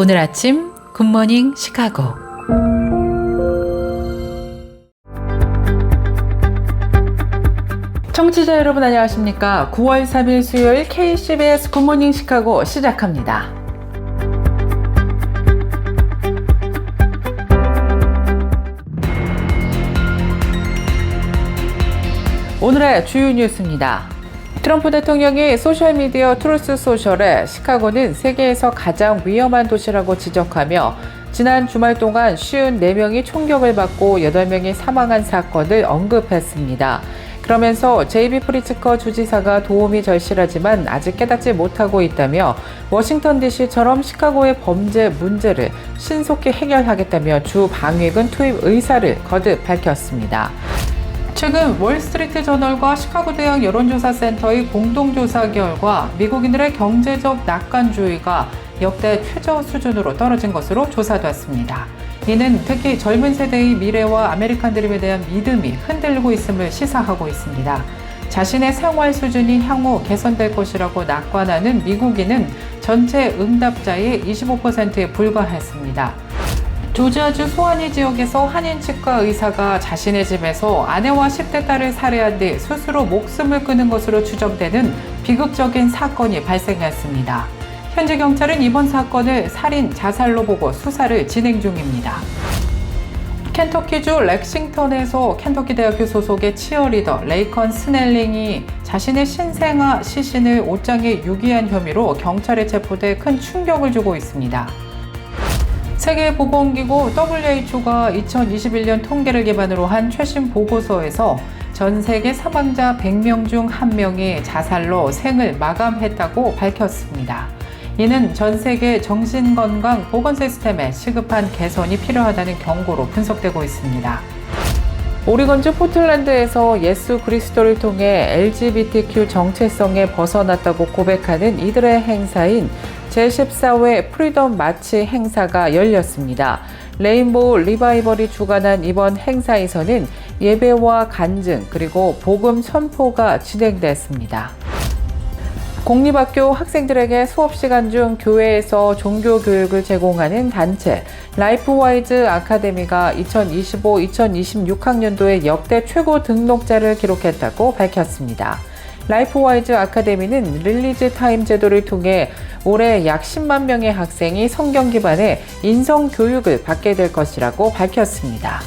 오늘 아침 굿모닝 시카고. 청취자 여러분 안녕하십니까? 9월 3일 수요일 KCBS 굿모닝 시카고 시작합니다. 오늘의 주요 뉴스입니다. 트럼프 대통령이 소셜미디어 트루스 소셜에 시카고는 세계에서 가장 위험한 도시라고 지적하며 지난 주말 동안 54명이 총격을 받고 8명이 사망한 사건을 언급했습니다. 그러면서 제이비 프리츠커 주지사가 도움이 절실하지만 아직 깨닫지 못하고 있다며 워싱턴 DC처럼 시카고의 범죄 문제를 신속히 해결하겠다며 주 방위군 투입 의사를 거듭 밝혔습니다. 최근 월스트리트 저널과 시카고 대학 여론조사 센터의 공동조사 결과 미국인들의 경제적 낙관주의가 역대 최저 수준으로 떨어진 것으로 조사됐습니다. 이는 특히 젊은 세대의 미래와 아메리칸 드림에 대한 믿음이 흔들리고 있음을 시사하고 있습니다. 자신의 생활 수준이 향후 개선될 것이라고 낙관하는 미국인은 전체 응답자의 25%에 불과했습니다. 조지아주 소아니 지역에서 한인 치과 의사가 자신의 집에서 아내와 10대 딸을 살해한 뒤 스스로 목숨을 끊은 것으로 추정되는 비극적인 사건이 발생했습니다. 현재 경찰은 이번 사건을 살인 자살로 보고 수사를 진행 중입니다. 켄터키주 렉싱턴에서 켄터키 대학교 소속의 치어리더 레이컨 스넬링이 자신의 신생아 시신을 옷장에 유기한 혐의로 경찰에 체포돼 큰 충격을 주고 있습니다. 세계보건기구 WHO가 2021년 통계를 기반으로 한 최신 보고서에서 전 세계 사망자 100명 중 1명이 자살로 생을 마감했다고 밝혔습니다. 이는 전 세계 정신건강 보건 시스템에 시급한 개선이 필요하다는 경고로 분석되고 있습니다. 오리건주 포틀랜드에서 예수 그리스도를 통해 LGBTQ 정체성에 벗어났다고 고백하는 이들의 행사인 제14회 프리덤 마치 행사가 열렸습니다. 레인보우 리바이벌이 주관한 이번 행사에서는 예배와 간증 그리고 복음 선포가 진행됐습니다. 공립학교 학생들에게 수업 시간 중 교회에서 종교 교육을 제공하는 단체 라이프와이즈 아카데미가 2025-2026학년도에 역대 최고 등록자를 기록했다고 밝혔습니다. 라이프와이즈 아카데미는 릴리즈 타임 제도를 통해 올해 약 10만 명의 학생이 성경 기반의 인성 교육을 받게 될 것이라고 밝혔습니다.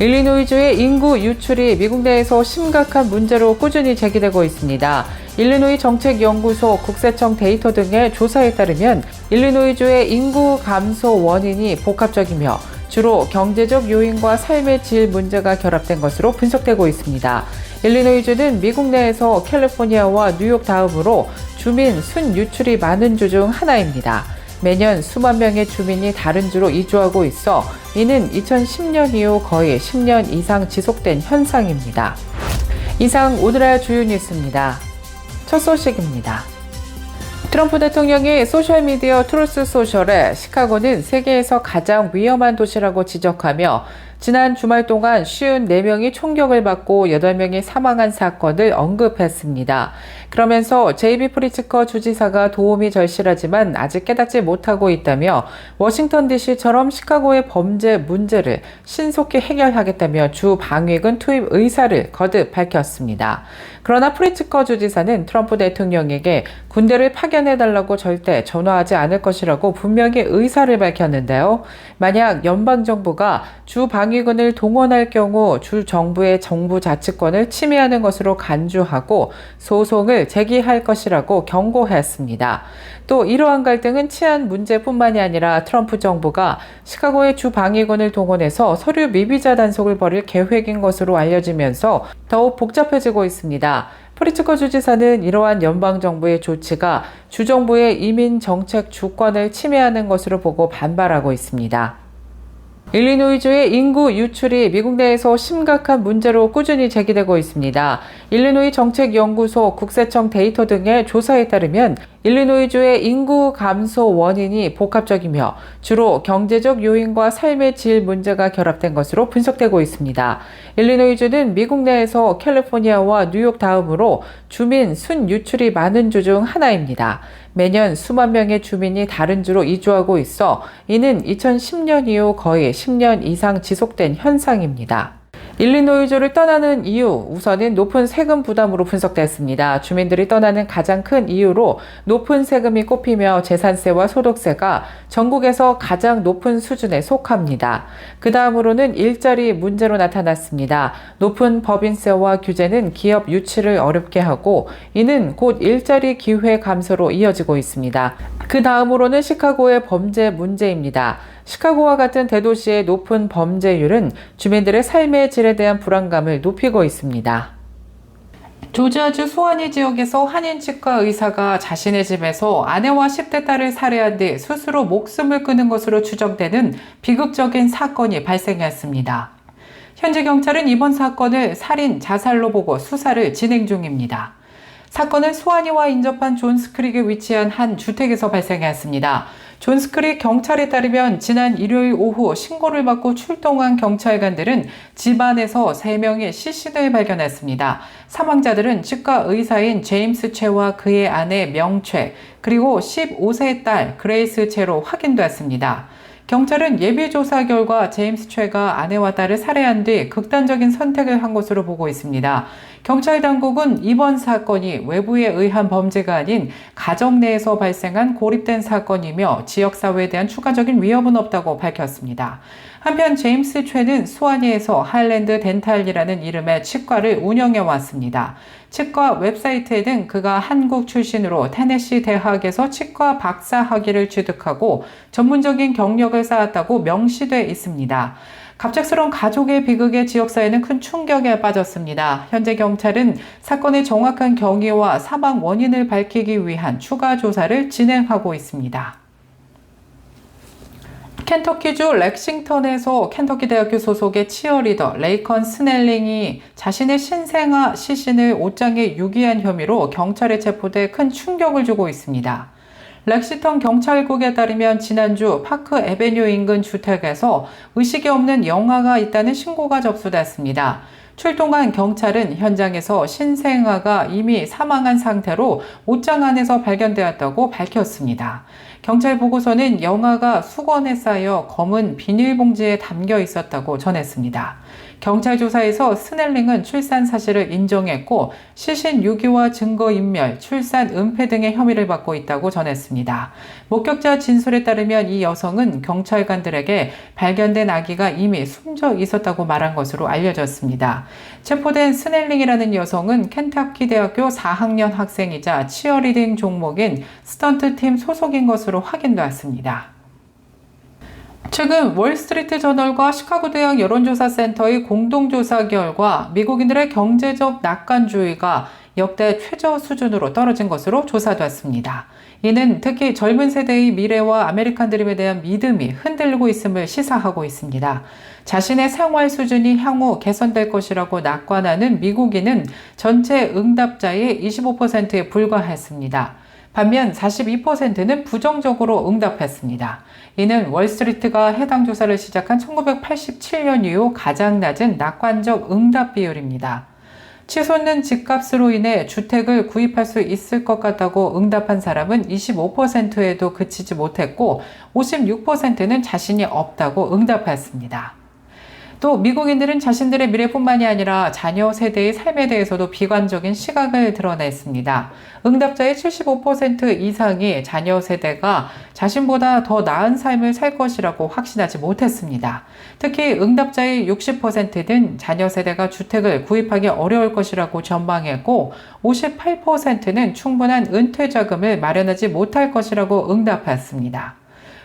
일리노이주의 인구 유출이 미국 내에서 심각한 문제로 꾸준히 제기되고 있습니다. 일리노이 정책연구소 국세청 데이터 등의 조사에 따르면 일리노이주의 인구 감소 원인이 복합적이며 주로 경제적 요인과 삶의 질 문제가 결합된 것으로 분석되고 있습니다. 일리노이주는 미국 내에서 캘리포니아와 뉴욕 다음으로 주민 순 유출이 많은 주 중 하나입니다. 매년 수만 명의 주민이 다른 주로 이주하고 있어 이는 2010년 이후 거의 10년 이상 지속된 현상입니다. 이상 오늘의 주요 뉴스입니다. 첫 소식입니다. 트럼프 대통령이 소셜미디어 트루스 소셜에 시카고는 세계에서 가장 위험한 도시라고 지적하며 지난 주말 동안 54명이 총격을 받고 8명이 사망한 사건을 언급했습니다. 그러면서 제이비 프리츠커 주지사가 도움이 절실하지만 아직 깨닫지 못하고 있다며 워싱턴 DC처럼 시카고의 범죄 문제를 신속히 해결하겠다며 주 방위군 투입 의사를 거듭 밝혔습니다. 그러나 프리츠커 주지사는 트럼프 대통령에게 군대를 파견해달라고 절대 전화하지 않을 것이라고 분명히 의사를 밝혔는데요. 만약 연방정부가 주 방위군을 동원할 경우 주 정부의 정부 자치권을 침해하는 것으로 간주하고 소송을 제기할 것이라고 경고했습니다. 또 이러한 갈등은 치안 문제뿐만이 아니라 트럼프 정부가 시카고의 주 방위군을 동원해서 서류 미비자 단속을 벌일 계획인 것으로 알려지면서 더욱 복잡해지고 있습니다. 프리츠커 주지사는 이러한 연방정부의 조치가 주정부의 이민 정책 주권을 침해하는 것으로 보고 반발하고 있습니다. 일리노이주의 인구 유출이 미국 내에서 심각한 문제로 꾸준히 제기되고 있습니다. 일리노이 정책연구소 국세청 데이터 등의 조사에 따르면 일리노이주의 인구 감소 원인이 복합적이며 주로 경제적 요인과 삶의 질 문제가 결합된 것으로 분석되고 있습니다. 일리노이주는 미국 내에서 캘리포니아와 뉴욕 다음으로 주민 순 유출이 많은 주 중 하나입니다. 매년 수만 명의 주민이 다른 주로 이주하고 있어 이는 2010년 이후 거의 10년 이상 지속된 현상입니다. 일리노이주를 떠나는 이유 우선은 높은 세금 부담으로 분석됐습니다. 주민들이 떠나는 가장 큰 이유로 높은 세금이 꼽히며 재산세와 소득세가 전국에서 가장 높은 수준에 속합니다. 그 다음으로는 일자리 문제로 나타났습니다. 높은 법인세와 규제는 기업 유치를 어렵게 하고 이는 곧 일자리 기회 감소로 이어지고 있습니다. 그 다음으로는 시카고의 범죄 문제입니다. 시카고와 같은 대도시의 높은 범죄율은 주민들의 삶의 질에 대한 불안감을 높이고 있습니다. 조지아주 소아니 지역에서 한인 치과 의사가 자신의 집에서 아내와 10대 딸을 살해한 뒤 스스로 목숨을 끊은 것으로 추정되는 비극적인 사건이 발생했습니다. 현재 경찰은 이번 사건을 살인 자살로 보고 수사를 진행 중입니다. 사건은 소아니와 인접한 존스크릭에 위치한 한 주택에서 발생했습니다. 존스크릭 경찰에 따르면 지난 일요일 오후 신고를 받고 출동한 경찰관들은 집안에서 3명의 시신을 발견했습니다. 사망자들은 치과 의사인 제임스 최와 그의 아내 명최, 그리고 15세 딸 그레이스 최로 확인됐습니다. 경찰은 예비조사 결과 제임스 최가 아내와 딸을 살해한 뒤 극단적인 선택을 한 것으로 보고 있습니다. 경찰 당국은 이번 사건이 외부에 의한 범죄가 아닌 가정 내에서 발생한 고립된 사건이며 지역사회에 대한 추가적인 위협은 없다고 밝혔습니다. 한편 제임스 최는 수아니에서 하일랜드 덴탈이라는 이름의 치과를 운영해 왔습니다. 치과 웹사이트에는 그가 한국 출신으로 테네시 대학에서 치과 박사 학위를 취득하고 전문적인 경력을 쌓았다고 명시돼 있습니다. 갑작스러운 가족의 비극에 지역사회는 큰 충격에 빠졌습니다. 현재 경찰은 사건의 정확한 경위와 사망 원인을 밝히기 위한 추가 조사를 진행하고 있습니다. 켄터키주 렉싱턴에서 켄터키 대학교 소속의 치어리더 레이컨 스넬링이 자신의 신생아 시신을 옷장에 유기한 혐의로 경찰에 체포돼 큰 충격을 주고 있습니다. 렉시턴 경찰국에 따르면 지난주 파크 에베뉴 인근 주택에서 의식이 없는 영아가 있다는 신고가 접수됐습니다. 출동한 경찰은 현장에서 신생아가 이미 사망한 상태로 옷장 안에서 발견되었다고 밝혔습니다. 경찰 보고서는 영아가 수건에 쌓여 검은 비닐봉지에 담겨 있었다고 전했습니다. 경찰 조사에서 스넬링은 출산 사실을 인정했고 시신 유기와 증거 인멸, 출산 은폐 등의 혐의를 받고 있다고 전했습니다. 목격자 진술에 따르면 이 여성은 경찰관들에게 발견된 아기가 이미 숨져 있었다고 말한 것으로 알려졌습니다. 체포된 스넬링이라는 여성은 켄타키 대학교 4학년 학생이자 치어리딩 종목인 스턴트팀 소속인 것으로 확인되었습니다. 최근 월스트리트 저널과 시카고 대학 여론조사 센터의 공동조사 결과 미국인들의 경제적 낙관주의가 역대 최저 수준으로 떨어진 것으로 조사됐습니다. 이는 특히 젊은 세대의 미래와 아메리칸 드림에 대한 믿음이 흔들리고 있음을 시사하고 있습니다. 자신의 생활 수준이 향후 개선될 것이라고 낙관하는 미국인은 전체 응답자의 25%에 불과했습니다. 반면 42%는 부정적으로 응답했습니다. 이는 월스트리트가 해당 조사를 시작한 1987년 이후 가장 낮은 낙관적 응답 비율입니다. 치솟는 집값으로 인해 주택을 구입할 수 있을 것 같다고 응답한 사람은 25%에도 그치지 못했고 56%는 자신이 없다고 응답했습니다. 또 미국인들은 자신들의 미래뿐만이 아니라 자녀 세대의 삶에 대해서도 비관적인 시각을 드러냈습니다. 응답자의 75% 이상이 자녀 세대가 자신보다 더 나은 삶을 살 것이라고 확신하지 못했습니다. 특히 응답자의 60%는 자녀 세대가 주택을 구입하기 어려울 것이라고 전망했고 58%는 충분한 은퇴 자금을 마련하지 못할 것이라고 응답했습니다.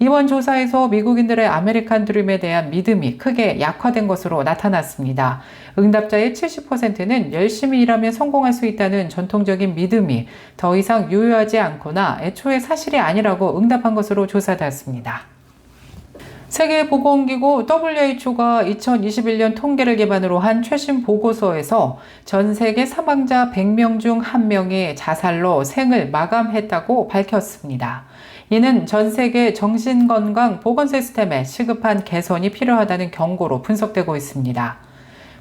이번 조사에서 미국인들의 아메리칸 드림에 대한 믿음이 크게 약화된 것으로 나타났습니다. 응답자의 70%는 열심히 일하면 성공할 수 있다는 전통적인 믿음이 더 이상 유효하지 않거나 애초에 사실이 아니라고 응답한 것으로 조사되었습니다. 세계보건기구 WHO가 2021년 통계를 기반으로 한 최신 보고서에서 전 세계 사망자 100명 중 1명이 자살로 생을 마감했다고 밝혔습니다. 이는 전 세계 정신건강 보건 시스템에 시급한 개선이 필요하다는 경고로 분석되고 있습니다.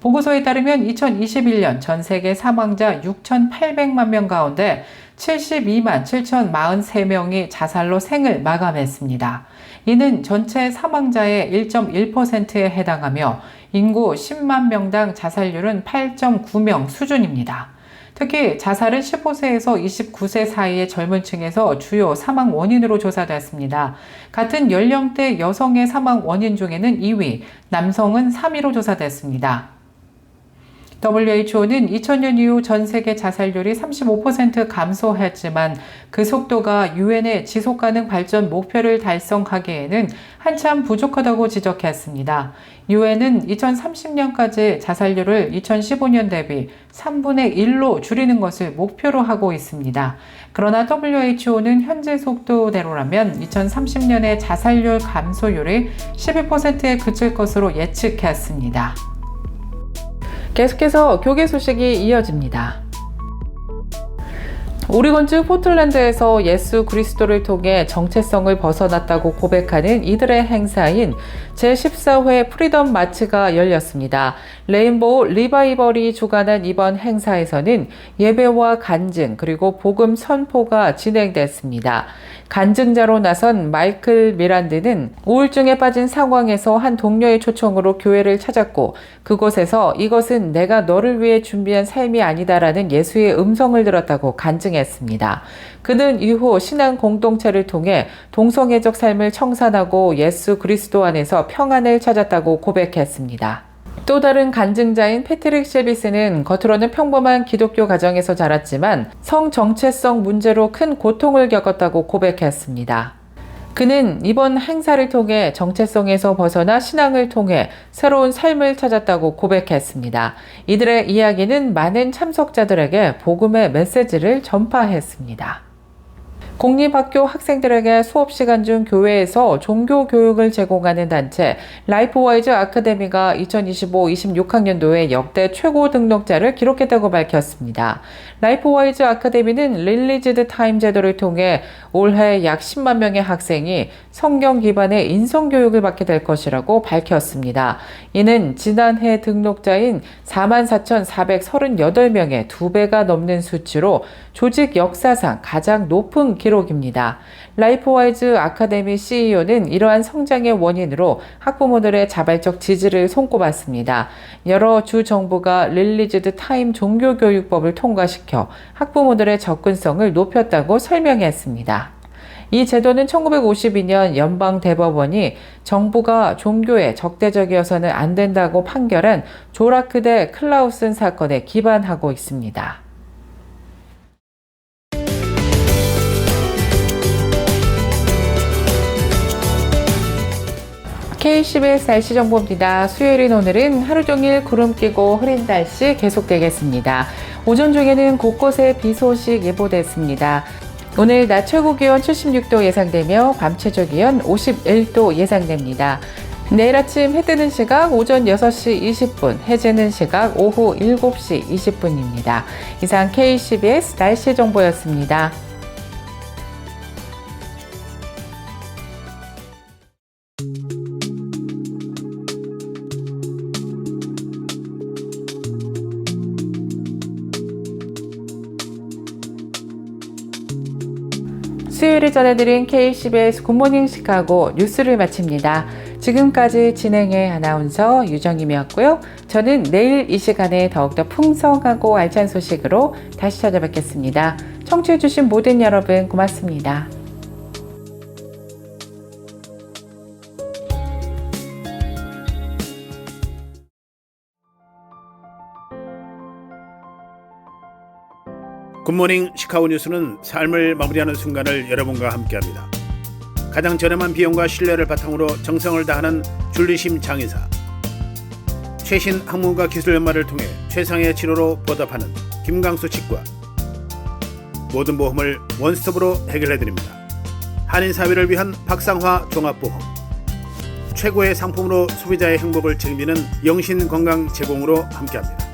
보고서에 따르면 2021년 전 세계 사망자 6,800만 명 가운데 72만 7,043명이 자살로 생을 마감했습니다. 이는 전체 사망자의 1.1%에 해당하며 인구 10만 명당 자살률은 8.9명 수준입니다. 특히 자살은 15세에서 29세 사이의 젊은 층에서 주요 사망 원인으로 조사됐습니다. 같은 연령대 여성의 사망 원인 중에는 2위, 남성은 3위로 조사됐습니다. WHO는 2000년 이후 전 세계 자살률이 35% 감소했지만 그 속도가 유엔의 지속 가능 발전 목표를 달성하기에는 한참 부족하다고 지적했습니다. 유엔은 2030년까지 자살률을 2015년 대비 3분의 1로 줄이는 것을 목표로 하고 있습니다. 그러나 WHO는 현재 속도대로라면 2030년의 자살률 감소율이 12%에 그칠 것으로 예측했습니다. 계속해서 교계 소식이 이어집니다. 오리건주 포틀랜드에서 예수 그리스도를 통해 정체성을 벗어났다고 고백하는 이들의 행사인 제14회 프리덤 마치가 열렸습니다. 레인보우 리바이벌이 주관한 이번 행사에서는 예배와 간증 그리고 복음 선포가 진행됐습니다. 간증자로 나선 마이클 미란드는 우울증에 빠진 상황에서 한 동료의 초청으로 교회를 찾았고 그곳에서 이것은 내가 너를 위해 준비한 삶이 아니다라는 예수의 음성을 들었다고 간증했습니다. 그는 이후 신앙 공동체를 통해 동성애적 삶을 청산하고 예수 그리스도 안에서 평안을 찾았다고 고백했습니다. 또 다른 간증자인 패트릭 셰비스는 겉으로는 평범한 기독교 가정에서 자랐지만 성 정체성 문제로 큰 고통을 겪었다고 고백했습니다. 그는 이번 행사를 통해 정체성에서 벗어나 신앙을 통해 새로운 삶을 찾았다고 고백했습니다. 이들의 이야기는 많은 참석자들에게 복음의 메시지를 전파했습니다. 공립학교 학생들에게 수업 시간 중 교회에서 종교 교육을 제공하는 단체 라이프와이즈 아카데미가 2025-26학년도에 역대 최고 등록자를 기록했다고 밝혔습니다. 라이프와이즈 아카데미는 릴리즈드 타임 제도를 통해 올해 약 10만 명의 학생이 성경 기반의 인성 교육을 받게 될 것이라고 밝혔습니다. 이는 지난해 등록자인 44,438명의 두 배가 넘는 수치로 조직 역사상 가장 높은 기 록입니다. 라이프와이즈 아카데미 CEO는 이러한 성장의 원인으로 학부모들의 자발적 지지를 손꼽았습니다. 여러 주 정부가 릴리즈드 타임 종교교육법을 통과시켜 학부모들의 접근성을 높였다고 설명했습니다. 이 제도는 1952년 연방 대법원이 정부가 종교에 적대적이어서는 안 된다고 판결한 조라크 대 클라우슨 사건에 기반하고 있습니다. KCBS 날씨 정보입니다. 수요일인 오늘은 하루 종일 구름 끼고 흐린 날씨 계속되겠습니다. 오전 중에는 곳곳에 비 소식 예보됐습니다. 오늘 낮 최고 기온 76도 예상되며 밤 최저 기온 51도 예상됩니다. 내일 아침 해 뜨는 시각 오전 6시 20분, 해 지는 시각 오후 7시 20분입니다. 이상 KCBS 날씨 정보였습니다. 전해드린 KCBS 굿모닝 시카고 뉴스를 마칩니다. 지금까지 진행의 아나운서 유정임이었고요. 저는 내일 이 시간에 더욱더 풍성하고 알찬 소식으로 다시 찾아뵙겠습니다. 청취해주신 모든 여러분 고맙습니다. 굿모닝 시카고 뉴스는 삶을 마무리하는 순간을 여러분과 함께합니다. 가장 저렴한 비용과 신뢰를 바탕으로 정성을 다하는 줄리심 장의사. 최신 학문과 기술 연마를 통해 최상의 치료로 보답하는 김강수 치과. 모든 보험을 원스톱으로 해결해 드립니다. 한인 사회를 위한 박상화 종합보험. 최고의 상품으로 소비자의 행복을 책임지는 영신 건강 제공으로 함께합니다.